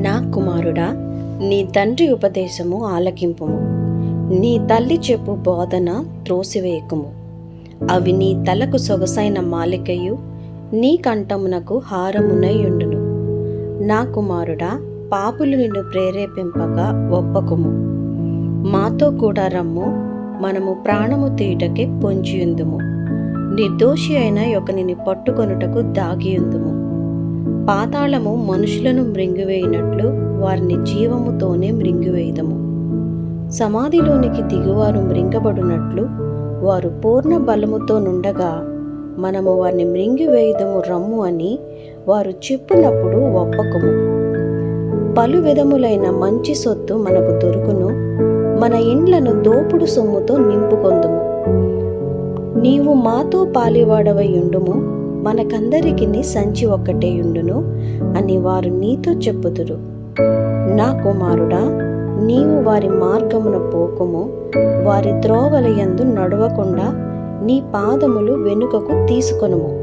నా కుమారుడా నీ తండ్రి ఉపదేశము ఆలకింపుము. నీ తల్లి చెప్పు బోధన త్రోసివేయకుము. అవి నీ తలకు సొగసైన మాలికయు నీ కంఠమునకు హారమునయుండును నా కుమారుడా పాపులు నిన్ను ప్రేరేపింపగా ఒప్పకుము. మాతో కూడా రమ్ము మనము ప్రాణము తీయుటకే పొంచియుందుము. నిర్దోషి అయిన ఒకనిని పట్టుకొనుటకు దాగియుందుము. పాతాళము మనుషులను మృంగివేయినట్టు. వారిని జీవముతోనే మృంగివేయుదము. సమాధిలోనికి దిగువారు మృంగబడినట్లు వారు పూర్ణ బలముతో నుండగా మనము వారిని మృంగివేయుదము రమ్ము అని వారు చెప్పునప్పుడు ఒప్పకము. పలు విధములైన మంచి సొత్తు మనకు దొరుకును. మన ఇండ్లను దోపుడు సొమ్ముతో నింపుకొందుము. నీవు మాతో పాలివాడవై ఉండుము. మనకందరికి సంచి ఒక్కటే ఉండును అని వారు నీతో చెప్పుదురు. నా కుమారుడా నీవు వారి మార్గమున పోకుము వారి త్రోవలయందు నడవకుండా నీ పాదములు వెనుకకు తీసుకొనుము.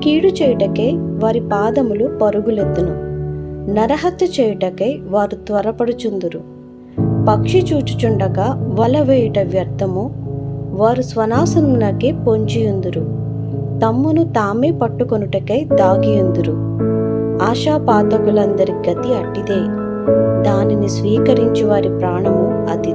కీడు చేయుటకే వారి పాదములు పరుగులెత్తును. నరహత్య చేయుటకై వారు త్వరపడుచుందురు. పక్షి చూచుచుండగా వల వేయుట వ్యర్థము వారు స్వనాశనమునకే పొంచియుందురు. తమ్మును తామే పట్టుకొనుటకై దాగియుందురు. ఆశాపాతకులందరి గతి అట్టిదే. దానిని స్వీకరించి వారి ప్రాణము అది